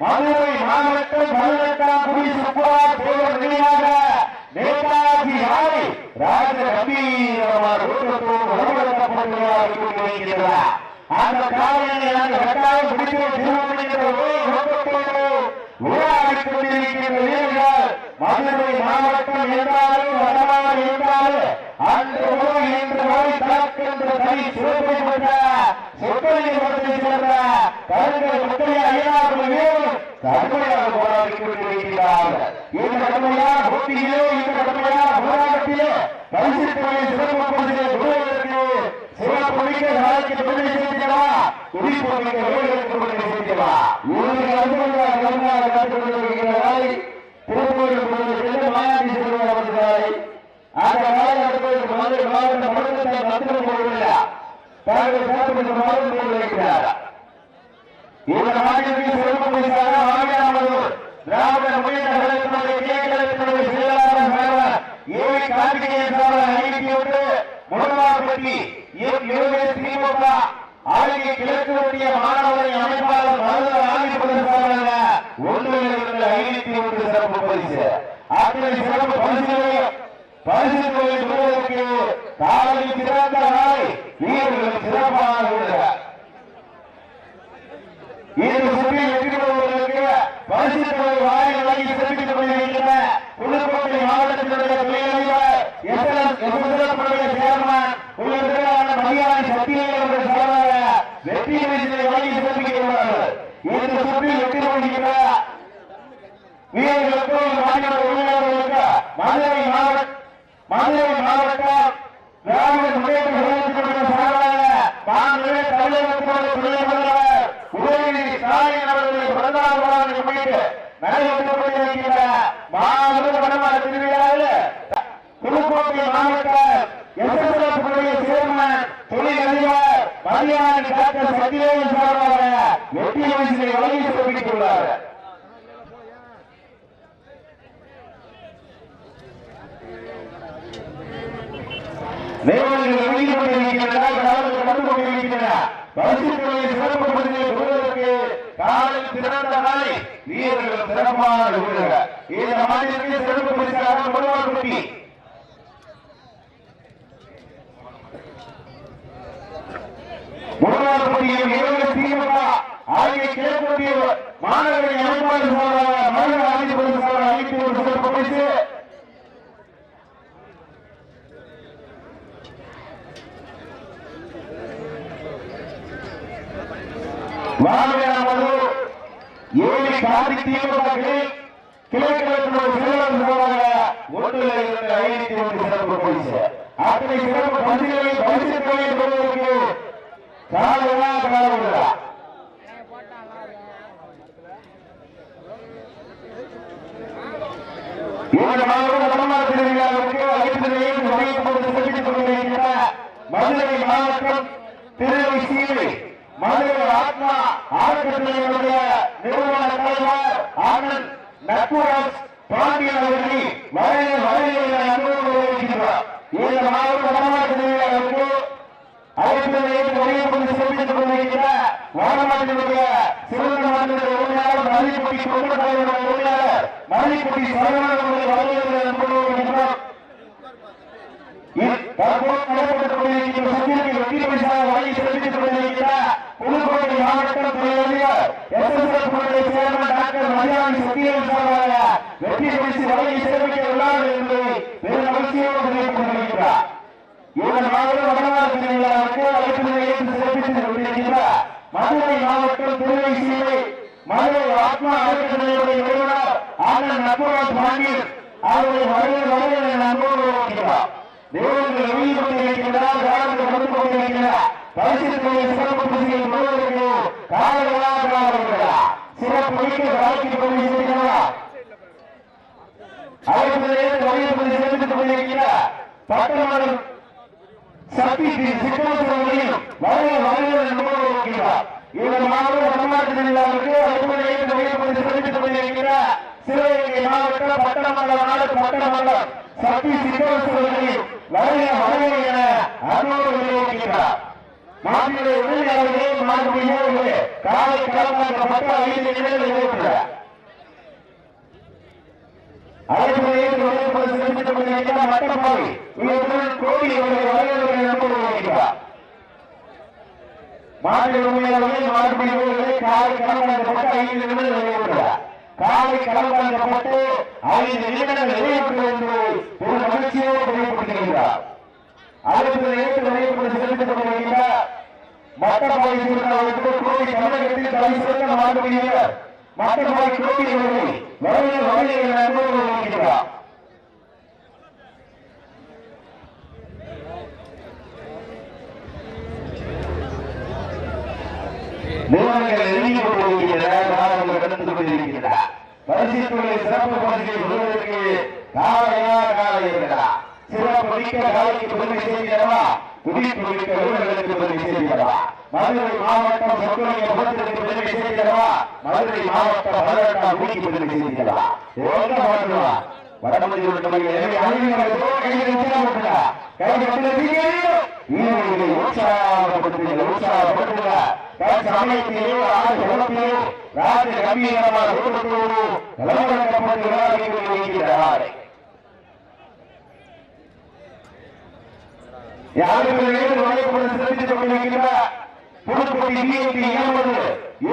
மதுரை மாவட்டம் பதினெட்டாம் குடி சுப்பா தேவர் நினைவாக நேதாஜி யாரை ராஜ கம்பீரமாக ஊட்டத்தோடு அந்த காலையை அந்த கட்டாயம் பிடித்து திருமணம் கொண்டிருக்கின்ற வீரர்கள் மதுரை மாவட்டம் என்றாலும் வடமாறு என்றாலும் அன்று உணவு என்று வரை தனக்கென்று தனி சிறப்பை பெற்ற சொற்களை மரத்தை சேர்ந்த கருங்கள் முத்தைய ஐயாவுடைய வீரர்கள் கடுமையாக போராடி கொண்டிருக்கிறார்கள் இந்த கடுமையான போட்டியிலே இந்த கடுமையான போராட்டத்திலே பரிசுத்தனை சிறப்பு பரிசிலை பெறுவதற்கு சிறப்பு மிக்க நாளைக்கு பெருமை செய்திகளா குறிப்பு மிக்க வீரர்களுக்கு பெருமை செய்திகளா இவருக்கு அனுமதியாக கடுமையாக காத்துக் நாளை திருப்பூரில் செல்வர் அவர்கள் அந்த மதுரை மாவட்ட மண்டலத்தை மத்திரம் போடவில்லை தங்கள் சார்பில் மாவட்டம் போடுகிறார் இந்த மாநிலத்தில் சிறப்பு பரிசாக மாநிலமானவர் திராவிட முன்னேற்ற கழகத்தினுடைய இயக்கத்தினுடைய செயலாளர் மேலாளர் ஏ கார்த்திகேயன் சார் அறிவித்துவிட்டு முன்னாள்பட்டி திமுக ஆளுகை கிழக்கு மாணவரை அமைப்பாளர் மருதர் ஆதிப்பதற்காக ஒன்றில் ஐநூத்தி ஒன்று சிறப்பு பரிசு. அத்தனை சிறப்பு பரிசுகளையும் பரிசுகளை பெறுவதற்கு காலை சிறந்த நாளை வீரர்கள் சிறப்பாக உள்ளனர் இந்த சுற்றில் பரிசுகளை வாரி வழங்கி சிறப்பித்துக் கொண்டிருக்கின்ற புதுக்கோட்டை மாவட்டத்தினுடைய துணையமைவர் எஸ்எஸ்எல்லுடைய சேர்மன் உள்ளிட்ட மரியாதை சத்தியங்கள் என்ற சார்பாக வெற்றி பரிசுகளை வழங்கி சிறப்பிக்கிறார்கள் இந்த சுற்றில் வெற்றி பெறுகின்ற வீரர்களுக்கு மாநில உரிமையாளர்களுக்கு மதுரை மாவட்ட மதுரை மாவட்டம் திராவிட முன்னேற்ற கழகத்தினுடைய சார்பாக மாநில தமிழகத்தினுடைய துணை முதல்வர் உதயநிதி ஸ்டாலின் அவர்களுடைய பிறந்தநாள் விழாவை முன்னிட்டு நடைபெற்றுக் மாபெரும் வடமாட திருவிழாவில் புதுக்கோட்டை மாவட்ட எஸ்எஸ்எஃப் சேர்மன் தொழில் அதிபர் டாக்டர் சத்யவேல் சார்பாக வெற்றி பரிசினை வழங்கி சிறப்பித்துள்ளார். தேவர்கள் வெளியில் பரிசுகளை சிறப்பு பரிசினை பெறுவதற்கு காலை சிறந்த நாளை வீரர்கள் சிறப்பாக இந்த மாநிலத்தில் சிறப்பு பரிசாக முழுவார் குட்டி முழுவார் குட்டியில் ஏழு திமுக ஆகிய கிழக்குடைய மாணவர்களை அமைப்பாளர் சார்பாக மாநில அமைப்பு சார்பாக அளித்து ஒரு சிறப்பு பரிசு வாழையானது ஏழு காதி தீவிரவாதிகள் கிழக்கிழக்கு செயலாளர்களாக ஒன்றில் இருந்த ஐநூத்தி ஒன்று சிறப்பு பரிசு அத்தனை சிறப்பு பரிசுகளை பரிசுகளை பெறுவதற்கு காலையாக காலமுள்ளதா இந்த மாவட்ட வடமாறு திருவிழாவிற்கு அழைப்பினையும் வழங்கப்பட்டு மதுரை மாவட்டம் திருவை சீலை மதுரை ஆத்மா ஆர்கத்தினுடைய நிறுவன தலைவர் ஆனந்த் நட்புராஜ் பாண்டியன் அவர்களை வரைய வரைய அனுபவம் இந்த மாவட்ட வடமாறு திருவிழாவிற்கு அழைப்பினையும் வழங்கப்பட்டு சிறப்பித்துக் கொண்டிருக்கின்ற வானமாட்டினுடைய சிறந்த மாநில உரிமையாளர் மதுரைக்குடி கொண்டு தலைவர் உரிமையாளர் மதுரைக்குடி சரவணனுடைய வரவேற்பை அனுபவிக்கின்றோம் வெற்றி பரிசாக வழங்கி சிறப்பித்துக் கொண்டிருக்கிற புதுக்கோட்டை பரிசு வழங்கி சிறப்பிக்க என்பதை பெரும் மகிழ்ச்சியோடு தெரிவித்துக் கொண்டிருக்கிறார் இவர் வடமாறு திருவிழாவுக்கு அழைப்பினை ஏற்று சிறப்பித்துக் கொண்டிருக்கின்ற மதுரை மாவட்டம் திருவை சீலை மதுரை ஆத்மா அறக்கட்டளையுடைய நிறுவனர் ஆனந்த் நட்பராஜ் பாண்டியன் அவருடைய வருகை வருகை அனுபவம் தேவர்கள் வெளியில் கொண்டிருக்கின்றார் காலத்தில் வந்து கொண்டிருக்கிறார். பரிசுகளை சிறப்பு பரிசுகளை முழுவதற்கு காலங்களாக சிறப்பு மிக்க வாழ்க்கை கொண்டிருக்கிறார் அவர்களுடைய வழியில் சேர்த்துக் கொண்டிருக்கிறார். பட்டமன்றம் சக்தி சிக்கனத்தில் வரைய வரையில் அனுபவிக்கிறார் இந்த மாவட்ட தமிழ்நாட்டு திருவிழாவுக்கு அறுபது வகைப்படி சிறப்பித்துக் கொண்டிருக்கிற சிவகங்கை மாவட்டம் பட்டமண்டல நாடு பட்டணமல்ல சக்தி சிக்கனத்தில் வருகிற வரவேன் என அன்னோடு விளைவிக்கின்றார் மாட்டினுடைய உதவியாளர்களே மாட்டு இயல்பு காலை களமாற்ற மக்கள் ஐந்து நிலையில் நிறைவேற்றுகிறார் அழைப்பு ஏற்று வருவது சிறப்பித்துக் கொண்டிருக்கிற மட்டப்பாவை இவர்கள் கோடி இவர்களை வரவேற்பதை நம்பி வருகிறார் மாட்டு உண்மையாளர்களே மாட்டு காலை களமாற்ற மக்கள் ஐந்து நிலையில் நிறைவேற்றுகிறார் காலை களம்பட்டு ஐந்து நிமிடங்கள் நிறைவேற்று என்று ஒரு மகிழ்ச்சியோடு வெளியிட்டிருக்கிறார் அடுத்த ஏற்று நிறைவேற்று செலுத்திக் கொண்டிருக்கிறார் மட்டப்பாவை சூழ்நிலை கோடி தமிழகத்தில் தலை சிறந்த மாட்டுப்படி வீரர் மட்டப்பாவை கோடி அவர்களை வரவேற்பு வரவேற்பு நம்புவது நிறுவனங்கள் நெருங்கி நடந்து கடந்து கொண்டிருக்கின்றன பரிசுத்துறை சிறப்பு பகுதியை பெறுவதற்கு காலையா காலையா சிறப்பு மிக்க காலைக்கு பெருமை செய்கிறவா துடிப்பு மிக்க வீரர்களுக்கு பெருமை செய்கிறவா மதுரை மாவட்டம் சொற்கொலை முகத்திற்கு பெருமை செய்கிறவா மதுரை மாவட்டம் பதினெட்டாம் குடிக்கு பெருமை செய்கிறவா வடமொழி உற்சாகப்படுத்துங்க உற்சாகப்படுத்துங்க சமயத்திலே ஆறு குளத்திலே ராஜ கம்பீரமாக தோற்றத்தோடு நிலவரக்கப்பட்டு விளையாடி கொண்டிருக்கிறார் யாருக்கு வழங்கப்படும் சிறப்பித்துக் கொண்டிருக்கின்ற புதுக்கோட்டை பிஎம்பி இயல்பது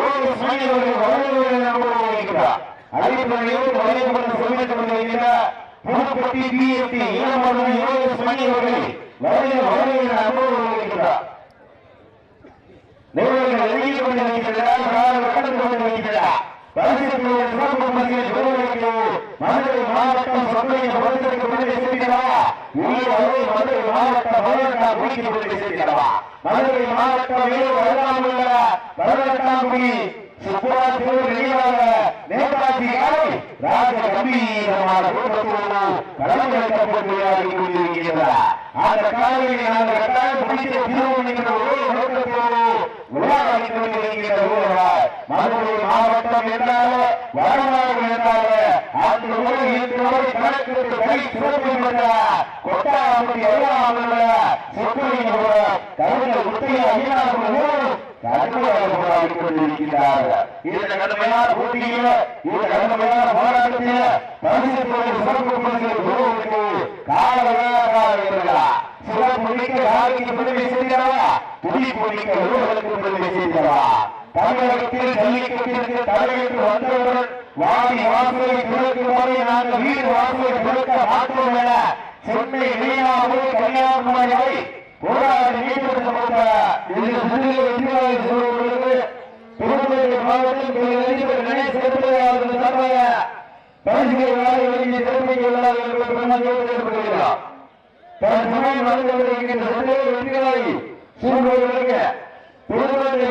ஏழு சுமையவர்கள் வழங்குவதை நம்புகிறார் அடிப்படையோடு வழங்கப்படும் சிறப்பித்துக் கொண்டிருக்கின்ற புதுக்கோட்டை பிஎம்பி இயல்பது ஏழு சுமையவர்கள் வழங்க வழங்குவதை நம்புகிறார் நிறுவனங்கள் எழுதி கொண்டிருக்கிறார் கடந்து கொண்டிருக்கிறார் பரிசுத்துறை சிறப்பு பரிசில் பெறுவதற்கு மதுரை மாவட்டம் சொன்னையை பரிசுக்கு விடுதலை செய்கிறவா உயிர் வரை மதுரை மாவட்டம் பதினெட்டாம் குடிக்கு விடுதலை செய்கிறவா மதுரை மாவட்டம் ஏழு வருடாமுள்ள பதினெட்டாம் குடி நினைவாக நேதாஜி காலை ராஜ கம்பீரமான கூட்டத்தோடு கடமையாக்கப்பட்டு விளையாடி கொண்டிருக்கிறார் அந்த காலையை நாங்கள் கட்டாயம் முடித்து திருவோம் ஒரே நோக்கத்தோடு விளையாடி கொண்டிருக்கிற வீரர்கள் மதுரை மாவட்டம் என்றாலே வடநாடு என்றாலே அந்த ஊரில் இருக்கிறவரை கணக்கெடுத்து கை சிறப்பு என்ற கொட்டாரமுடி அறியாமல் சொற்கொழியின் கவிஞர் முத்தைய ஐயனார் கடுமையாக கொண்டிருக்கிறார்கள். இந்த கடுமையான போட்டியில இந்த கடுமையான போராட்டத்தில பரிசு தொகை சிறப்பு பரிசு குருவுக்கு காலவராக இருக்கிறார் சிறப்பு மிக்க காலைக்கு பெருமை செய்கிறவா துடிப்பு மிக்க உறவுகளுக்கு பெருமை செய்கிறவா தமிழகத்தில் ஜல்லிக்கட்டிற்கு தலையிட்டு வந்தவர்கள் வாடி வாசலை திறக்குமாறு நாங்கள் வீடு வாசலை திறக்க மாற்றோம் என சென்னை மீனாமல் கன்னியாகுமரி வரை போராடி மீட்டெடுக்கப்பட்ட இந்த சுற்றிலே வெற்றியாளர் சொல்வர்களுக்கு மாவட்டம் சார்பாக பரிசுகளை வாழை வழங்கி சிறப்பிக்க உள்ளார் என்று பெருமாள் ஏற்படுகிறார் தற்சமயம் நடந்து கொண்டிருக்கின்ற வெற்றிகளாகி புதுக்கோட்டை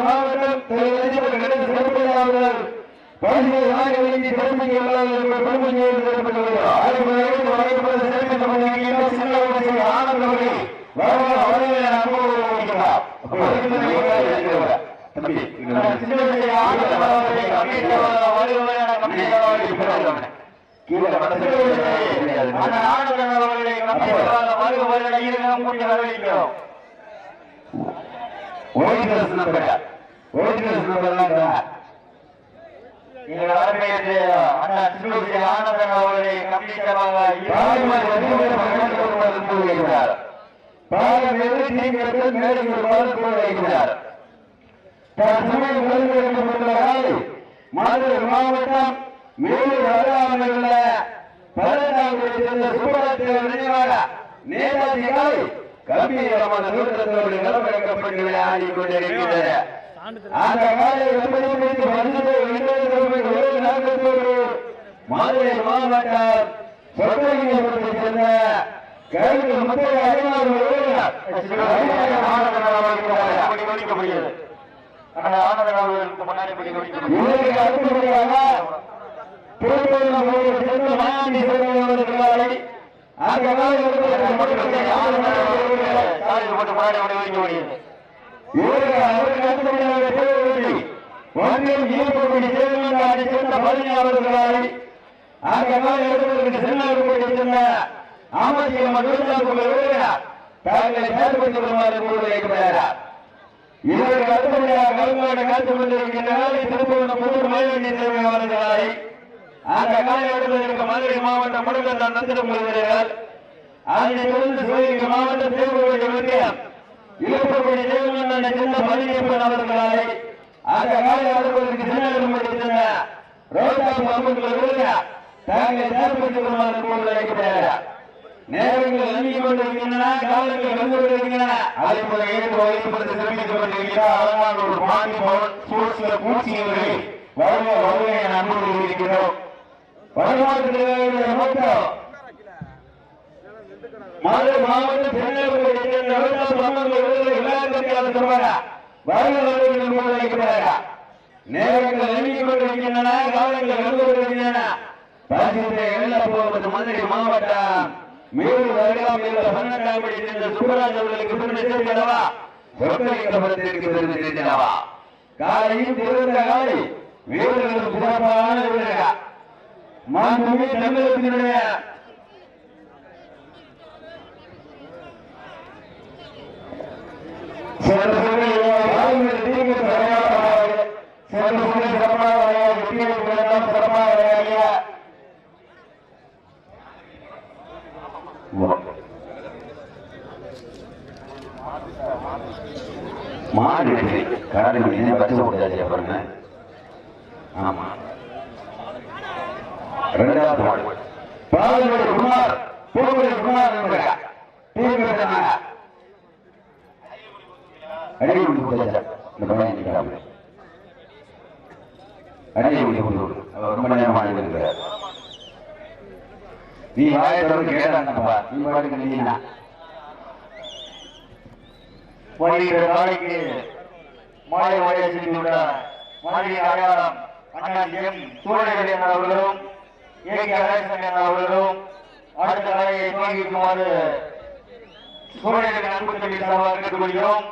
மாவட்டம் பரிசுகளை வாழை வழங்கி சிறப்பிக்க உள்ளார் என்று பெருமாள் ஏற்படுகிறார் ஆயிரத்தி தொள்ளாயிரத்தி வழங்கப்பட்ட சிறப்பித்துக் சின்ன வரிசை வரவர வரவே அனுபவம் தம்பி. நம்பர் நீங்கள் வரவேற்று அண்ணன் சிறுசி ஆனந்தன் அவர்களை கம்பீரமாக வேண்டும் வடிவமைப்பு மதுரை மாவட்டம் மேலூர் அருகாமையில் உள்ள பதினெட்டாம் சேர்ந்த சூரத்தேவர் நினைவாக நேதாஜி காலை கம்பீரமான தோற்றத்தோடு நிலவரக்கப்பட்டு விளையாடி கொண்டிருக்கிறது அந்த காலை எப்படி பிடித்து வந்தது வென்றெடுக்கப்பட்டு ஒரே நோக்கத்தோடு மதுரை மாவட்டம் சொற்கையை சேர்ந்த கருத்து முத்தைய அறிவார் ஆனந்தன் அண்ணன் ஆனந்தன் அவர்களுக்கு முன்னாடி அடுத்தபடியாக திருப்பூர் சேர்ந்த மாயாண்டி சேர்ந்தவர்களை அந்த போட்டு முன்னாடி ஒதுக்கி முடியுது இவர்கள் அவருக்கு அடுத்தபடியாக தேவையில்லை ஒன்றியம் ஈர்ப்பபடி சேர்ந்த சேர்ந்த பதினாறுகளை அந்த கால எடுப்பதற்கு சென்னார்படி சேர்ந்த அமைச்சர் மகிழ்ச்சியாக தாங்களை செயல்படுத்திக் கொள்ளுமாறு கூறுகிறார் இதற்கு அடுத்தபடியாக கருமாட காத்துக் கொண்டிருக்கின்ற திருப்பூர் புது மாநில சேவை அவர்களை அந்த காலையில் மதுரை மாவட்டம் முழுக்க நடத்திடும் வீரர்கள் அதனைத் தொடர்ந்து சிவகங்கை மாவட்டம் தேர்வுடைய விருந்தியம் இழுப்பக்கூடிய தேவமன்னன் சின்ன பழனியப்பன் அவர்களாலே அந்த காலை அவர்களுக்கு சின்னபெருமடி சின்ன ரோட்டாப்பு அம்மன்கள் விருங்க தாங்களை நேரங்கள் நன்மை கொண்டிருக்கின்றன காலங்கள் வந்து கொண்டிருக்கின்றன அதே போல ஏற்று வகைப்படுத்த சிறப்பித்துக் கொண்டிருக்கிறார் அழகான ஒரு பாண்டி பவன் ஸ்போர்ட்ஸ்ல பூச்சியவர்களை வருக வருக என அன்பு இருக்கிறோம் வடமாவட்டத்தில் மதுரை மாவட்டம் நேரங்கள் நன்மை கொண்டிருக்கின்றன காலங்கள் வந்து கொண்டிருக்கின்றன மதுரை மாவட்டம். மேலும் அருகாமையில் உள்ள பன்னெண்டாம் படி சேர்ந்த சுப்பராஜ் அவர்களுக்கு பெருமை சேர்க்கிறவா சொற்களிக்கப்பட்டிருக்கு பெருமை சேர்க்கிறவா காலையும் திருந்த காலை வீரர்களும் சிறப்பான வீரர்கள் மாண்புமிகு தமிழகத்தினுடைய சில சமயம் தீர்வு சிறப்பாக சில சமயம் சிறப்பாக விளையாடி தீர்வு சிறப்பாக விளையாடிய மாடு வெற்றி காடு வெற்றி பச்சை போட்டாச்சு பாருங்க. ஆமா. இரண்டாவது மாடு. பாலமேடு குமார். பூமதி குமார் என்ற தீர்வு இந்த பையன் கொடுத்து ரொம்ப நேரம் இருக்கிறார் நீ வாயத்தோடு கேட்டாங்கப்பா நீ பாட்டுக்கு வருகிற நாளைக்கு மாலை வரைய சென்றுள்ள மாளிகை அடையாளம் அண்ணன் எம் சூழலின் அவர்களும் ஏ கே அழகன் அவர்களும் அடுத்த கலையை துவங்கிக்குமாறு சூழலின் அன்பு தம்பி சார்பாக கேட்டுக்கொள்கிறோம்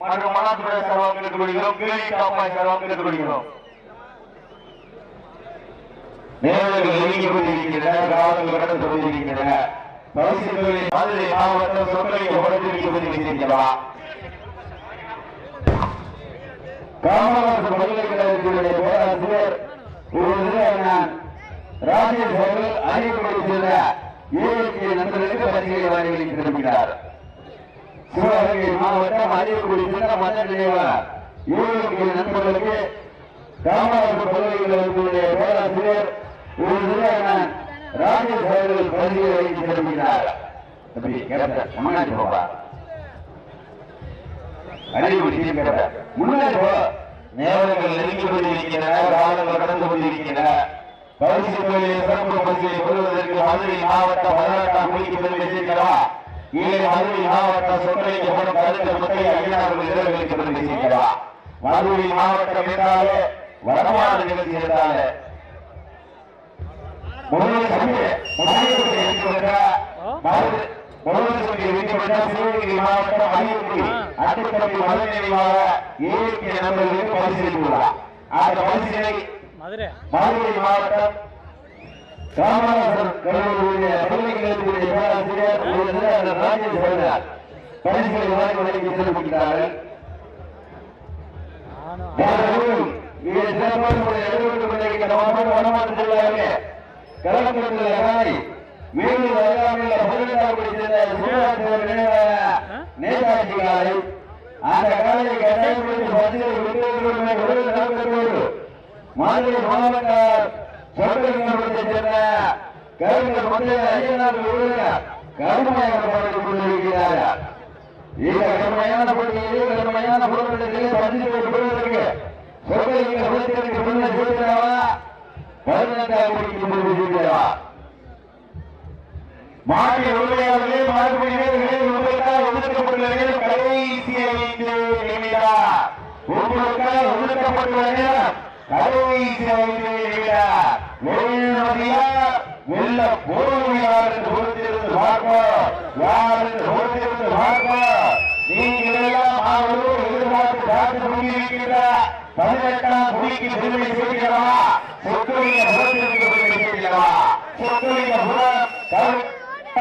மற்றும் மனாத்துறை சார்பாக கேட்டுக்கொள்கிறோம் கிளி காப்பாய் சார்பாக கேட்டுக்கொள்கிறோம் நேரங்கள் நெருங்கி கொண்டிருக்கின்றன காவல்கள் கடந்து கொண்டிருக்கின்றன பரிசுகளில் மதுரை மாவட்டம் சொற்களை உடனடிக்கு கொண்டிருக்கிறா காமராஜர் பல்கலைக்கழகத்தினுடைய பேராசிரியர் ஒரு நான் ராஜேஷ் அவர்கள் அறிவுரை செய்த ஏழு நண்பர்களுக்கு பரிசுகளை வழங்கி திரும்பினார். சிவகங்கை மாவட்டம் அறிவுக்குடி சின்ன மத நினைவார் ஏழு நண்பர்களுக்கு காமராஜர் பல்கலைக்கழகத்தினுடைய பேராசிரியர் ஒரு நான் ராஜேஷ் அவர்கள் பரிசுகளை வழங்கி திரும்பினார். தம்பி கேப்டன் போவார். போவா கேட்ட முன்னாடி நேரங்கள் நெருங்கி கொண்டிருக்கின்றன காலங்கள் கடந்து கொண்டிருக்கின்றன. பரிசு சிறப்பு பரிசை பெறுவதற்கு மதுரை மாவட்டம் பதினெட்டாம் மொழிக்கு பெருமை கீழே மதுரை மாவட்டம் சொற்கலைக்கப்படும் கருத்து முத்தை ஐயாயிரம் வீரர்களுக்கு பெருமை மதுரை மாவட்டம் என்றாலே வடமான நிகழ்ச்சி என்றாலே. முதல் சமய முதல் மதுரை முதல் சிவகங்கை மாவட்டம் அரியக்குடி அட்டுக்கம்பி மதுரை. நினைவாக ஏழு நண்பர்களுக்கு பரிசீலித்துள்ளார் அந்த பரிசினை மதுரை மாவட்டம் காமராஜர் கல்லூரியுடைய பல்கலைக்கழகத்துடைய பேராசிரியர் ராஜேஷ் அவர்கள் பரிசுகளை வழங்கி வழங்கி சிறப்பான முறையில் எடுத்துக் கொண்டிருக்கிற காலை மேலும் அருகாமையில் சேர்ந்த சிவராஜ் நினைவாக நேதாஜி காலை அந்த காலையை கட்டாயப்படுத்தி மாவட்ட சொற்கலிங்கத்தை சேர்ந்த கருங்கல் மத்திய ஐயனார் ஊழியர் கருமையாக பாடிக் கொண்டிருக்கிறார் இந்த கடுமையான போட்டியிலே கடுமையான போராட்டத்திலே பரிசுகளை பெறுவதற்கு சொற்கலிங்க குலத்திற்கு முன்னர் சேர்க்கிறவா பதினெட்டாம் படிக்கு முடிவு மாநில உரிமையாளர்களே மாறுபடி வீரர்களே உங்களுக்காக ஒதுக்கப்பட்டுள்ள கடைசி ஐந்து நிமிடம் உங்களுக்காக ஒதுக்கப்பட்டுள்ள கடைசி ஐந்து நிமிடம் வெள்ளமதியா வெள்ள போர்வையாளர் பொறுத்திருந்து பார்ப்போம். யார் பொறுத்திருந்து பார்ப்போம். நீங்கள் எல்லாம் எதிர்பார்த்து காத்து கொண்டிருக்கின்ற பதினெட்டாம் குடிக்கு பெருமை சேர்க்கிறவா புறத்திற்கு பெருமை புறம்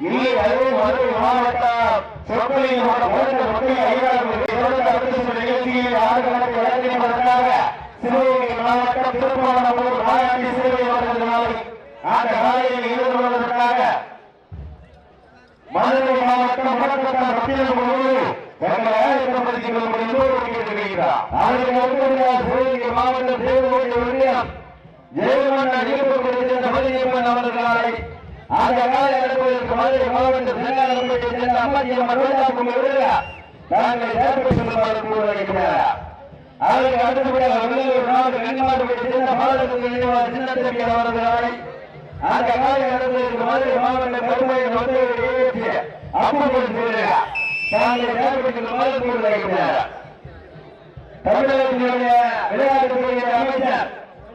பெருமை சேர்க்கிறவா மதுரை மாவட்டம் பதினெட்டாம் குடி சுப்புராஜ் மாவட்டம் ஐயாயிரம் சிவகங்கை மாவட்டம் திருப்பவனூர் மாயாண்டி சிறுவை அவர்கள் நாளை அந்த காலையில் ஈடுபடுவதற்காக மதுரை மாவட்டம் முடக்கத்தான் மாவட்டம் ஒன்றியம் அந்த காலை அதற்கு அடுத்தபடியாக வெள்ளூர் மாவட்ட கன்னிமாட்டத்தை சேர்ந்த பாலகத்தில் நினைவாக சின்னத்தம்பி அவர்களாய் அந்த காலை மதுரை மாவட்ட கருமையின் ஒத்தையை ஏற்றி அப்போது தாங்கள் ஏற்பட்டு செல்லுமாறு தமிழகத்தினுடைய விளையாட்டுத்துறையின் அமைச்சர்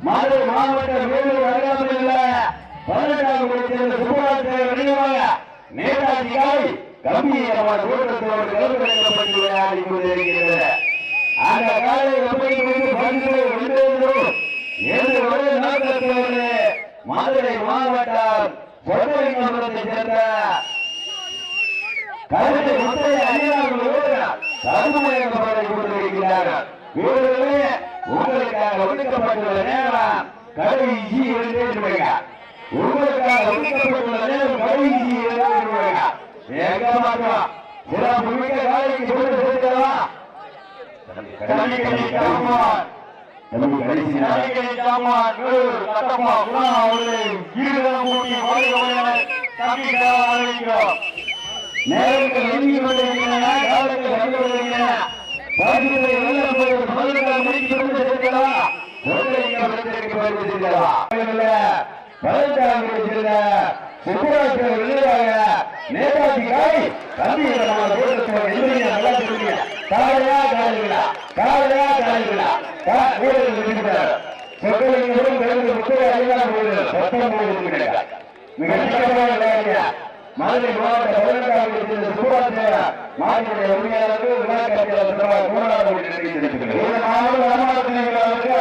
மதுரை மாவட்ட வேலூர் அருகாமல் பதினெட்டாம் சுப்பராஜ் நேதாஜி கம்பீரமான கலந்து விளையாடி கொண்டிருக்கிறது. அந்த காலை எப்படி என்று ஒரே நோக்கத்தோடு மதுரை மாவட்டம் சேர்ந்த முத்தைய அணியாளர்களோடு கருமயங்கப்படை கொண்டிருக்கிறார்கள் வீரர்களே உங்களுக்காக ஒதுக்கப்பட்டுள்ள நேரம் கடைசி இரண்டே உங்களுக்காக ஒதுக்கப்பட்டுள்ள நேரம் கடைசி இரண்டே எங்க மாட்டோம் சிறப்பு மிக்க வேலைக்கு கொண்டு சேர்க்கிறவா கல்வி காமான் நம்ம கடைசி நேரம் நடிகை அவர்களை ஈடுதல் கூட்டி தம்பி நேரங்கள் நெருங்கி கொண்டிருக்கின்றன காலங்கள் கடந்து கொண்டிருக்கின்றன பாதிப்புகளை வெள்ளம் பதினெட்டாம் கொண்டு பதினெட்டாம் வெளியாக நேதாஜி காய் நல்லா தெரியுங்க காலையா காலைகளா காலையா காலைகளா வீரர்கள் விடுகிறார் சொற்களின் மிக மதுரை மாவட்ட பதினெட்டாம் தேதி மாநில உரிமையாளர்கள் விளையாட்டு மூன்றாவது இந்த மாவட்ட